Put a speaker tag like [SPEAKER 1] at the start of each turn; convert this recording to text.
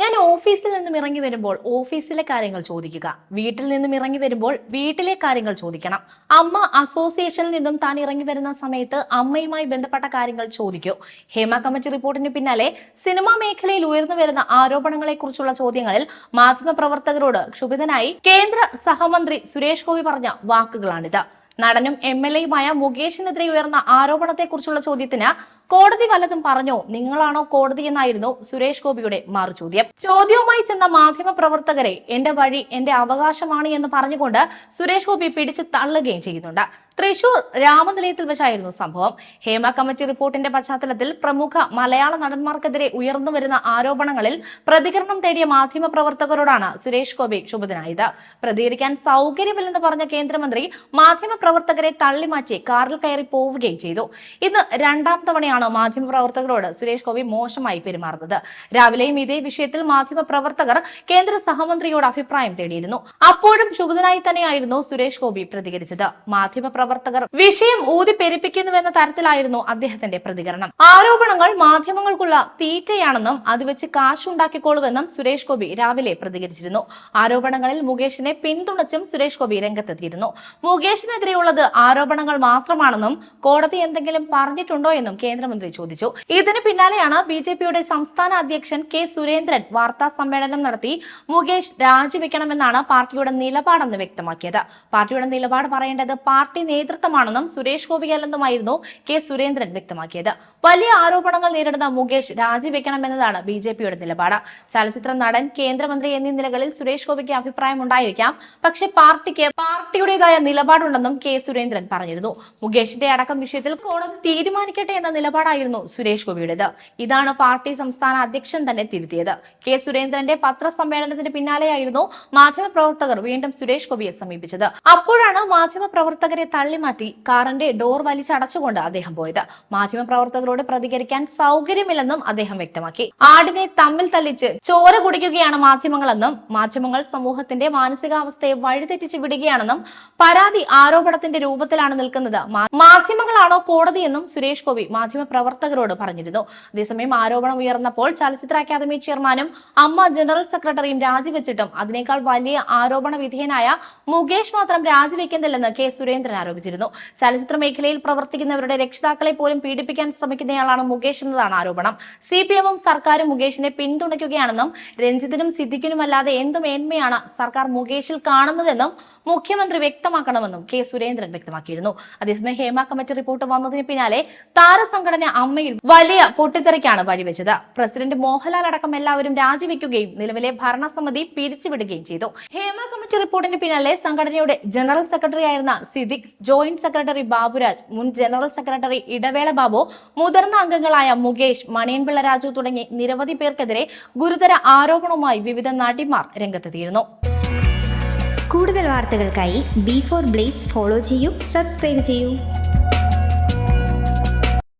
[SPEAKER 1] ഞാൻ ഓഫീസിൽ നിന്നും ഇറങ്ങി വരുമ്പോൾ ഓഫീസിലെ കാര്യങ്ങൾ ചോദിക്കുക. വീട്ടിൽ നിന്നും ഇറങ്ങി വരുമ്പോൾ വീട്ടിലെ കാര്യങ്ങൾ ചോദിക്കണം. അമ്മ അസോസിയേഷനിൽ നിന്നും താൻ ഇറങ്ങി വരുന്ന സമയത്ത് അമ്മയുമായി ബന്ധപ്പെട്ട കാര്യങ്ങൾ ചോദിക്കൂ. ഹേമ കമ്മിറ്റി റിപ്പോർട്ടിന് പിന്നാലെ സിനിമാ മേഖലയിൽ ഉയർന്നു വരുന്ന ആരോപണങ്ങളെക്കുറിച്ചുള്ള ചോദ്യങ്ങളിൽ മാധ്യമപ്രവർത്തകരോട് ക്ഷുഭിതനായി കേന്ദ്ര സഹമന്ത്രി സുരേഷ് ഗോപി പറഞ്ഞ വാക്കുകളാണിത്. നടനും എം എൽ എയുമായ മുകേഷിനെതിരെ ഉയർന്ന ആരോപണത്തെക്കുറിച്ചുള്ള ചോദ്യത്തിന് കോടതി വല്ലതും പറഞ്ഞോ? നിങ്ങളാണോ കോടതി എന്നായിരുന്നു സുരേഷ് ഗോപിയുടെ മറുചോദ്യം. ചോദ്യവുമായി ചെന്ന മാധ്യമ പ്രവർത്തകരെ എന്റെ വഴി എന്റെ അവകാശമാണ് എന്ന് പറഞ്ഞുകൊണ്ട് സുരേഷ് ഗോപി പിടിച്ചു തള്ളുകയും ചെയ്യുന്നുണ്ട്. തൃശൂർ രാമനിലയത്തിൽ വെച്ചായിരുന്നു സംഭവം. ഹേമ കമ്മിറ്റി റിപ്പോർട്ടിന്റെ പശ്ചാത്തലത്തിൽ പ്രമുഖ മലയാള നടന്മാർക്കെതിരെ ഉയർന്നു വരുന്ന ആരോപണങ്ങളിൽ പ്രതികരണം തേടിയ മാധ്യമ പ്രവർത്തകരോടാണ് സുരേഷ് ഗോപി ക്ഷുഭിതനായത്. പ്രതികരിക്കാൻ സൗകര്യമില്ലെന്ന് പറഞ്ഞ കേന്ദ്രമന്ത്രി മാധ്യമ പ്രവർത്തകരെ തള്ളിമാറ്റി കാറിൽ കയറി പോവുകയും ചെയ്തു. ഇന്ന് രണ്ടാം തവണയാണ് മാധ്യമ പ്രവർത്തകരോട് സുരേഷ് ഗോപി മോശമായി പെരുമാറുന്നത്. രാവിലെയും ഇതേ വിഷയത്തിൽ മാധ്യമ പ്രവർത്തകർ കേന്ദ്ര സഹമന്ത്രിയോട് അഭിപ്രായം തേടിയിരുന്നു. അപ്പോഴും ക്ഷുഭിതനായി തന്നെയായിരുന്നു സുരേഷ് ഗോപി പ്രതികരിച്ചത്. മാധ്യമ പ്രവർത്തകർ വിഷയം ഊതിപ്പെരിപ്പിക്കുന്നുവെന്ന തരത്തിലായിരുന്നു അദ്ദേഹത്തിന്റെ പ്രതികരണം. ആരോപണങ്ങൾ മാധ്യമങ്ങൾക്കുള്ള തീറ്റയാണെന്നും അത് വെച്ച് കാശുണ്ടാക്കിക്കോളുവെന്നും സുരേഷ് ഗോപി രാവിലെ പ്രതികരിച്ചിരുന്നു. ആരോപണങ്ങളിൽ മുകേഷിനെ പിന്തുണച്ചും സുരേഷ് ഗോപി രംഗത്തെത്തിയിരുന്നു. മുകേഷിനെതിരെയുള്ളത് ആരോപണങ്ങൾ മാത്രമാണെന്നും കോടതി എന്തെങ്കിലും പറഞ്ഞിട്ടുണ്ടോ എന്നും കേന്ദ്രമന്ത്രി ചോദിച്ചു. ഇതിന് പിന്നാലെയാണ് ബി ജെ പിയുടെ സംസ്ഥാന അധ്യക്ഷൻ കെ സുരേന്ദ്രൻ വാർത്താ സമ്മേളനം നടത്തി മുകേഷ് രാജിവെക്കണമെന്നാണ് പാർട്ടിയുടെ നിലപാടെന്ന് വ്യക്തമാക്കിയത്. പാർട്ടിയുടെ നിലപാട് പറയേണ്ടത് പാർട്ടി നേതൃത്വമാണെന്നും സുരേഷ് ഗോപിയല്ലെന്നുമായിരുന്നു കെ സുരേന്ദ്രൻ വ്യക്തമാക്കിയത്. വലിയ ആരോപണങ്ങൾ നേരിടുന്ന മുകേഷ് രാജിവെക്കണമെന്നതാണ് ബി ജെ പിയുടെ നിലപാട്. ചലച്ചിത്ര നടൻ കേന്ദ്രമന്ത്രി എന്നീ നിലകളിൽ സുരേഷ് ഗോപിക്ക് അഭിപ്രായം ഉണ്ടായിരിക്കാം പക്ഷെ പാർട്ടിക്ക് പാർട്ടിയുടേതായ നിലപാടുണ്ടെന്നും കെ സുരേന്ദ്രൻ പറഞ്ഞിരുന്നു. മുകേഷിന്റെ അടക്കം വിഷയത്തിൽ കോടതി തീരുമാനിക്കട്ടെ എന്ന നിലപാടായിരുന്നു സുരേഷ് ഗോപിയുടേത്. ഇതാണ് പാർട്ടി സംസ്ഥാന അധ്യക്ഷൻ തന്നെ തിരുത്തിയത്. കെ സുരേന്ദ്രന്റെ പത്രസമ്മേളനത്തിന് പിന്നാലെയായിരുന്നു മാധ്യമപ്രവർത്തകർ വീണ്ടും സുരേഷ് ഗോപിയെ സമീപിച്ചത്. അപ്പോഴാണ് മാധ്യമപ്രവർത്തകരെ തള്ളിമാറ്റി കാറിന്റെ ഡോർ വലിച്ചടച്ചുകൊണ്ട് അദ്ദേഹം പോയത്. മാധ്യമപ്രവർത്തകരോട് പ്രതികരിക്കാൻ സൗകര്യമില്ലെന്നും അദ്ദേഹം വ്യക്തമാക്കി. ആടിനെ തമ്മിൽ തല്ലിച്ച് ചോര കുടിക്കുകയാണ് മാധ്യമങ്ങളെന്നും മാധ്യമങ്ങൾ സമൂഹത്തിന്റെ മാനസികാവസ്ഥയെ വഴിതെറ്റിച്ച് വിടുകയാണെന്നും പരാതി ആരോപണത്തിന്റെ രൂപത്തിലാണ് നിൽക്കുന്നത് മാധ്യമങ്ങളാണോ കോടതിയെന്നും സുരേഷ് ഗോപി മാധ്യമപ്രവർത്തകരോട് പറഞ്ഞിരുന്നു. അതേസമയം ആരോപണം ഉയർന്നപ്പോൾ ചലച്ചിത്ര അക്കാദമി ചെയർമാനും അമ്മ ജനറൽ സെക്രട്ടറിയും രാജിവെച്ചിട്ടും അതിനേക്കാൾ വലിയ ആരോപണ വിധേയനായ മുകേഷ് മാത്രം രാജിവെക്കുന്നില്ലെന്ന് കെ. സുരേന്ദ്രൻ ആരോപിച്ചിരുന്നു. ചലച്ചിത്ര മേഖലയിൽ പ്രവർത്തിക്കുന്നവരുടെ രക്ഷിതാക്കളെ പോലും പീഡിപ്പിക്കാൻ ശ്രമിക്കുന്നയാളാണ് മുകേഷ് എന്നതാണ് ആരോപണം. സി പി എമ്മും സർക്കാരും മുകേഷിനെ പിന്തുണയ്ക്കുകയാണെന്നും രഞ്ജിത്തിനും സിദ്ദിഖിനുമല്ലാതെ എന്ത് മേന്മയാണ് സർക്കാർ മുകേഷിൽ കാണുന്നതെന്നും മുഖ്യമന്ത്രി വ്യക്തമാക്കണമെന്നും കെ സുരേന്ദ്രൻ വ്യക്തമാക്കിയിരുന്നു. അതേസമയം ഹേമ കമ്മിറ്റി റിപ്പോർട്ട് വന്നതിന് പിന്നാലെ താരസംഘടന അമ്മയിൽ വലിയ പൊട്ടിത്തെറിക്കാണ് വഴിവെച്ചത്. പ്രസിഡന്റ് മോഹൻലാൽ അടക്കം എല്ലാവരും രാജിവെക്കുകയും നിലവിലെ ഭരണസമിതി പിരിച്ചുവിടുകയും ചെയ്തു. ഹേമ കമ്മിറ്റി റിപ്പോർട്ടിന് പിന്നാലെ സംഘടനയുടെ ജനറൽ സെക്രട്ടറി ആയിരുന്ന സിദ്ദിഖ് ജോയിന്റ് സെക്രട്ടറി ബാബുരാജ് മുൻ ജനറൽ സെക്രട്ടറി ഇടവേള ബാബു മുതിർന്ന അംഗങ്ങളായ മുകേഷ് മണിയൻപിള്ള രാജു തുടങ്ങി നിരവധി പേർക്കെതിരെ ഗുരുതര ആരോപണവുമായി വിവിധ നടിമാർ രംഗത്തെത്തിയിരുന്നു.
[SPEAKER 2] കൂടുതൽ വാർത്തകൾക്കായി ബി ഫോർ ബ്ലേസ് ഫോളോ ചെയ്യൂ സബ്സ്ക്രൈബ് ചെയ്യൂ.